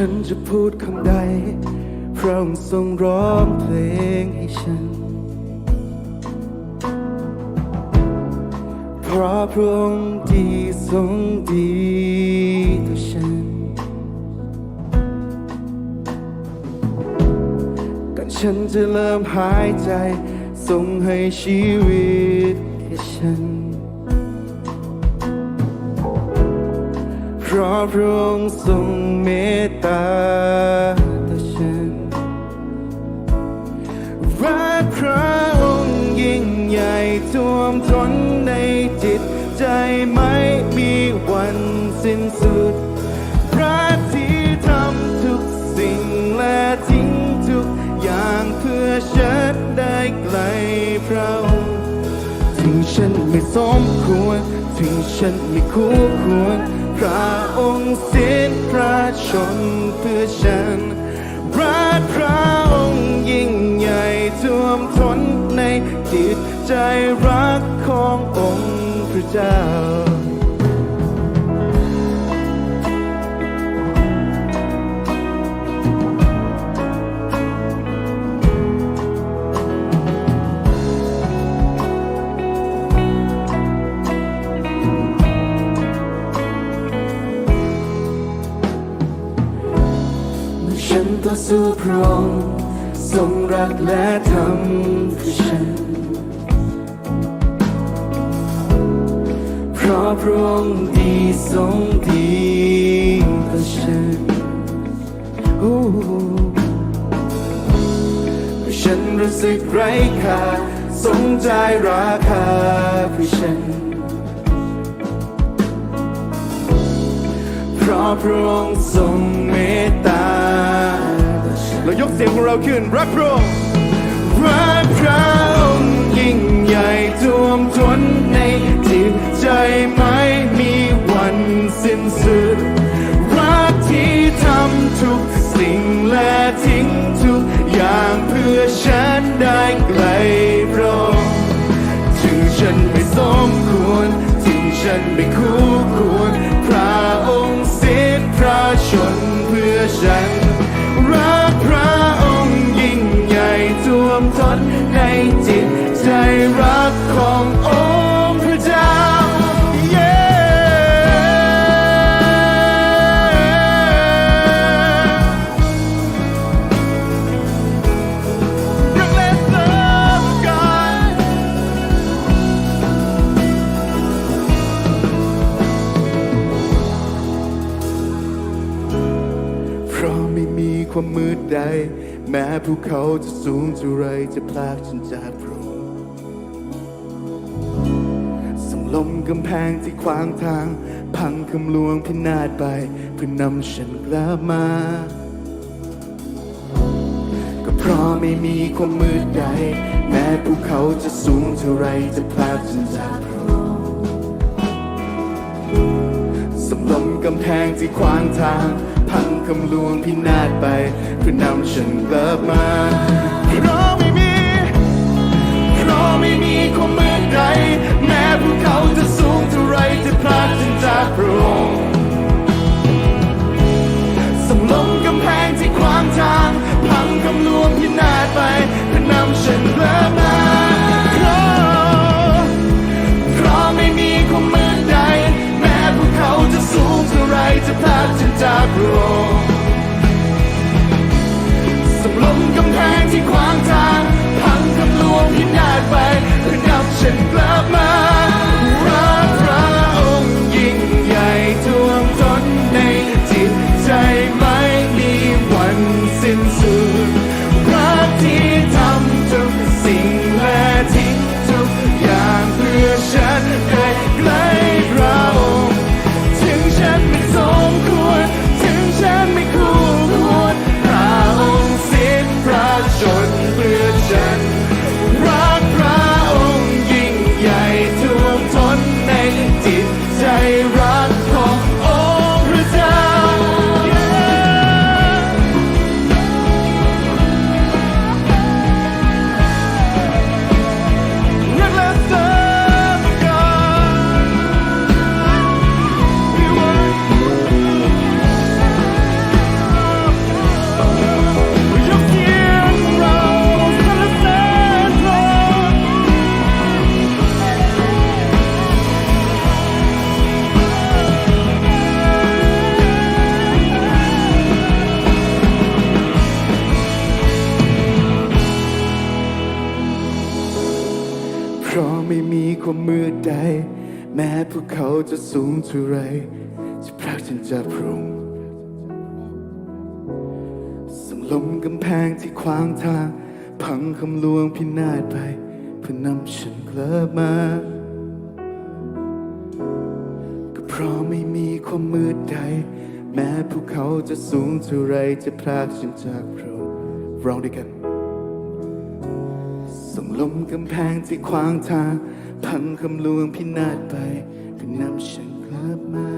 ฉันจะพูดคำใด พระองค์ทรงร้องเพลงให้ฉัน เพราะพระองค์ดีทรงดีต่อฉันก่อนฉันจะเริ่มหายใจ ทรงให้ชีวิตแก่ฉัน เพราะพระองค์ทรงเมตตาต่อฉันรักพระองค์ยิ่งใหญ่ท่วมท้นในจิตใจไม่มีวันสิ้นสุด พระที่ทำทุกสิ่งและทิ้งทุกอย่างเพื่อฉันได้ไกลพระองค์ถึงฉันไม่สมควร ถึงฉันไม่คู่ควร พระองค์สิ้นพระชนเพื่อฉันรักพระองค์ยิ่งใหญ่ท่วมท้นในจิตใจรักขององค์พระเจ้า ต่อสู้พระองค์ทรงรักและทำเพื่อฉัน เพราะพระองค์ดีทรงดีต่อฉันโอ้เมื่อฉันรู้สึกไร้ค่าทรงใจราคาเพื่อฉันเพราะพระองค์ทรงเมตตา เรายกเสียงของเราขึ้นรักพระองค์รักพระองค์ยิ่งใหญ่ท่วมท้นในจิตใจไม่มีวันสิ้นสุดรักที่ทำทุก ใด แม้ภูเขาจะสูงเท่าไรจะพลากฉันจากพระองค์ส่งลมกำแพงที่ขวางทาง พังคำลวงพินาศไปเพื่อนำฉันกลับมา ก็เพราะไม่มีความมืดใด แม้ภูเขาจะสูงเท่าไรจะพลากฉันจากพระองค์ กำแพงที่ขวางทาง พังคำลวงพินาศไปเพื่อนำฉันกลับมาเพราะไม่มีเพราะไม่มีความเมืดใด ลมกำแพงที่ขวางทาง พังคำลวงพินาศไปเพื่อนำฉันกลับมา ใด แม้พวกเขาจะสูงเท่าไรจะพรากฉันจากพระองส่งลมกำแพงที่ขวางทาง พังคำลวงพินาศไปเพื่อนำฉันกลับมา ก็เพราะไม่มีความมืดใด แม้พวกเขาจะสูงเท่าไรจะพรากฉันจากพระองค์ร้องด้วยกัน ลมกำแพงที่ขวางทาง พังคำลวงพินาศไปก็นำฉันกลับมา